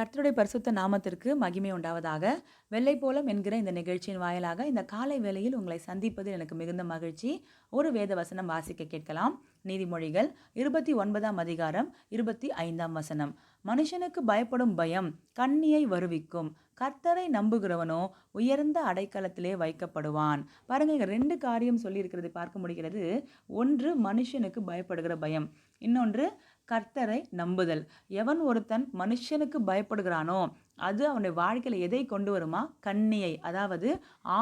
கர்த்தருடைய பரிசுத்த நாமத்திற்கு மகிமை உண்டாவதாக. வெள்ளை போலம் என்கிற இந்த நிகழ்ச்சியின் வாயிலாக இந்த காலை வேளையில் உங்களை சந்திப்பதில் எனக்கு மிகுந்த மகிழ்ச்சி. ஒரு வேத வசனம் வாசிக்க கேட்கலாம். நீதிமொழிகள் இருபத்தி ஒன்பதாம் அதிகாரம் இருபத்தி ஐந்தாம் வசனம். மனுஷனுக்கு பயப்படும் பயம் கண்ணியை வருவிக்கும். கர்த்தரை நம்புகிறவனோ உயர்ந்த அடைக்கலத்திலே வைக்கப்படுவான். பாருங்க இங்கே ரெண்டு காரியம் சொல்லியிருக்கிறது பார்க்க முடிகிறது. ஒன்று மனுஷனுக்கு பயப்படுகிற பயம். இன்னொன்று கர்த்தரை நம்புதல். எவன் ஒருத்தன் மனுஷனுக்கு பயப்படுகிறானோ அது அவனுடைய வாழ்க்கையில் எதை கொண்டு வருமா? கண்ணியை அதாவது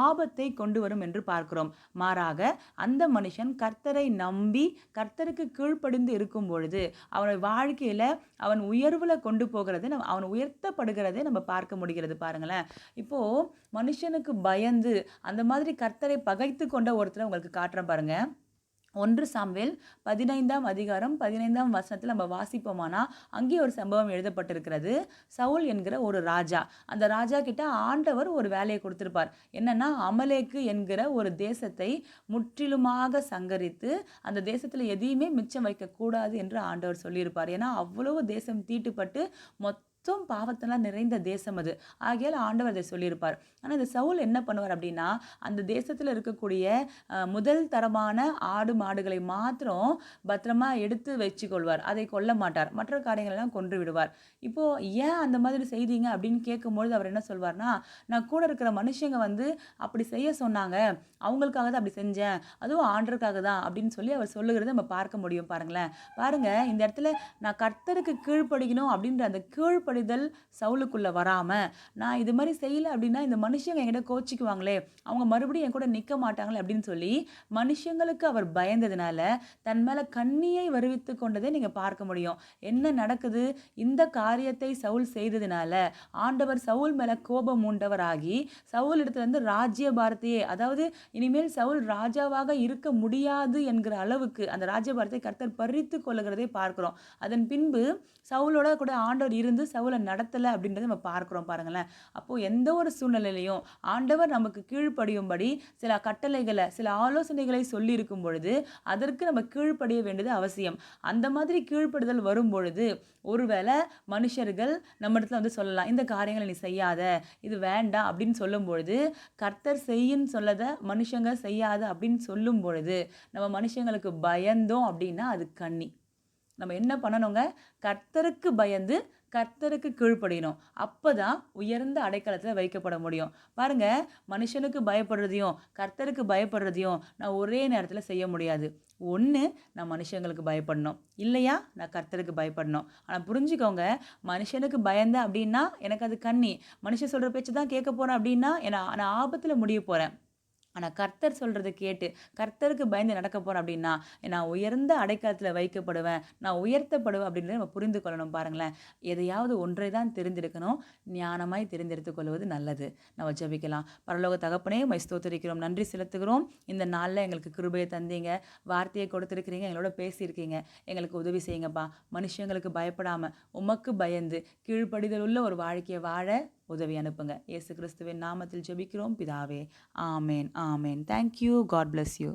ஆபத்தை கொண்டு வரும் என்று பார்க்கிறோம். மாறாக அந்த மனுஷன் கர்த்தரை நம்பி கர்த்தருக்கு கீழ்ப்படிந்து இருக்கும் பொழுது அவனுடைய வாழ்க்கையில் அவன் உயர்வில் கொண்டு போகிறது நம்ம அவன் உயர்த்தப்படுகிறதை நம்ம பார்க்க முடிகிறது. பாருங்களேன். இப்போது மனுஷனுக்கு பயந்து அந்த மாதிரி கர்த்தரை பகைத்து கொண்ட ஒருத்தரை உங்களுக்கு காட்டுறேன் பாருங்கள் ஒன்று சாம்வேல் பதினைந்தாம் அதிகாரம் பதினைந்தாம் வசனத்தில் நம்ம வாசிப்போமானா அங்கே ஒரு சம்பவம் எழுதப்பட்டிருக்கிறது. சவுல் என்கிற ஒரு ராஜா. அந்த ராஜா கிட்ட ஆண்டவர் ஒரு வேலையை கொடுத்துருப்பார். என்னன்னா அமலேக்கு என்கிற ஒரு தேசத்தை முற்றிலுமாக சங்கரித்து அந்த தேசத்தில் எதையுமே மிச்சம் வைக்கக்கூடாது என்று ஆண்டவர் சொல்லியிருப்பார். ஏன்னா அவ்வளவு தேசம் தீட்டுப்பட்டு மொத்த மொத்தம் பாவத்தெல்லாம் நிறைந்த தேசம் அது. ஆகையால் ஆண்டவர் அதை சொல்லியிருப்பார். ஆனால் இந்த சவுல் என்ன பண்ணுவார் அப்படின்னா அந்த தேசத்தில் இருக்கக்கூடிய முதல் தரமான ஆடு மாடுகளை மாத்திரம் பத்திரமா எடுத்து வச்சுக்கொள்வார். அதை கொல்ல மாட்டார். மற்ற காரியங்களெல்லாம் கொன்று விடுவார். இப்போது ஏன் அந்த மாதிரி செய்தீங்க அப்படின்னு கேட்கும்பொழுது அவர் என்ன சொல்வார்னா நான் கூட இருக்கிற மனுஷங்க வந்து அப்படி செய்ய சொன்னாங்க. அவங்களுக்காக தான் அப்படி செஞ்சேன். அதுவும் ஆண்டருக்காக தான் அப்படின்னு சொல்லி அவர் சொல்லுகிறத நம்ம பார்க்க முடியும் பாருங்களேன். பாருங்கள் இந்த இடத்துல நான் கர்த்தருக்கு கீழ்ப்படிக்கணும் அப்படின்ற அந்த கீழ்ப்படி கீழ்ப்படிதல் சவுலுக்குள்ளே வராமல் நான் இது மாதிரி செய்யலை அப்படின்னா இந்த மனுஷங்க என்கிட்ட கோச்சிக்குவாங்களே அவங்க மறுபடியும் என் கூட நிற்க மாட்டாங்களே அப்படின்னு சொல்லி மனுஷங்களுக்கு அவர் பயந்ததுனால தன் மேலே கண்ணியை வருவித்து கொண்டதை நீங்கள் பார்க்க முடியும். என்ன நடக்குது? இந்த காரியத்தை சவுல் செய்ததுனால ஆண்டவர் சவுல் மேலே கோபம் உண்டவராகி சவுல் இடத்துல வந்து ராஜ்ய பாரத்தையே அதாவது இனிமேல் சவுல் ராஜாவாக இருக்க முடியாது என்கிற அளவுக்கு அந்த ராஜ்ய பாரத்தை கர்த்தர் பறித்து கொள்ளுகிறதை பார்க்கிறோம். அதன் பின்பு சவுலோட கூட ஆண்டவர் இருந்து சவுலை நடத்தலை அப்படின்றத நம்ம பார்க்குறோம் பாருங்களேன். அப்போது எந்த ஒரு சூழ்நிலையிலையும் ஆண்டவர் நமக்கு கீழ்ப்படியும்படி சில கட்டளைகளை சில ஆலோசனைகளை சொல்லியிருக்கும் பொழுது அதற்கு நம்ம கீழ்ப்படிய வேண்டியது அவசியம். அந்த மாதிரி கீழ்ப்படுதல் வரும் பொழுது ஒருவேளை மனுஷர்கள் நம்ம இடத்துல வந்து சொல்லலாம் இந்த காரியங்களை நீ செய்யாத இது வேண்டாம் அப்படின்னு சொல்லும் பொழுது கர்த்தர் செய்யின்னு சொல்லத மனுஷங்க செய்யாத அப்படின்னு சொல்லும் பொழுது நம்ம மனுஷங்களுக்கு பயந்தோம் அப்படின்னா அது கண்ணி. நம்ம என்ன பண்ணணுங்க? கர்த்தருக்கு பயந்து கர்த்தருக்கு கீழ்ப்படியணும். அப்போ தான் உயர்ந்த அடைக்கலத்தில் வைக்கப்பட முடியும். பாருங்கள் மனுஷனுக்கு பயப்படுறதையும் கர்த்தருக்கு பயப்படுறதையும் நான் ஒரே நேரத்தில் செய்ய முடியாது. ஒன்று நான் மனுஷங்களுக்கு பயப்படணும். இல்லையா? நான் கர்த்தருக்கு பயப்படணும். ஆனால் புரிஞ்சுக்கோங்க மனுஷனுக்கு பயந்தேன் அப்படின்னா எனக்கு அது கண்ணி. மனுஷன் சொல்கிற பேச்சு தான் கேட்க போகிறேன் அப்படின்னா நான் ஆபத்தில் முடிய போகிறேன் ஆனால் கர்த்தர் சொல்கிறத கேட்டு கர்த்தருக்கு பயந்து நடக்க போகிறேன் அப்படின்னா நான் உயர்ந்த அடைக்காலத்தில் வைக்கப்படுவேன் நான் உயர்த்தப்படுவேன் அப்படின்றத நம்ம புரிந்து கொள்ளணும் பாருங்களேன். எதையாவது ஒன்றை தான் தெரிந்திருக்கணும் ஞானமாய் தெரிந்தெடுத்து கொள்வது நல்லது. நம்ம ஜபிக்கலாம். பரலோக தகப்பனே மை ஸ்தோத்தரிக்கிறோம். நன்றி செலுத்துகிறோம். இந்த நாளில் எங்களுக்கு கிருபையை தந்தீங்க வார்த்தையை கொடுத்துருக்கிறீங்க எங்களோட பேசியிருக்கீங்க. எங்களுக்கு உதவி செய்யுங்கப்பா. மனுஷங்களுக்கு பயப்படாமல் உமக்கு பயந்து கீழ்ப்படிதல் உள்ள ஒரு வாழ்க்கையை வாழ உதவி அனுப்புங்க. இயேசு கிறிஸ்துவின் நாமத்தில் ஜெபிக்கிறோம். பிதாவே ஆமேன் ஆமேன். Thank you God bless you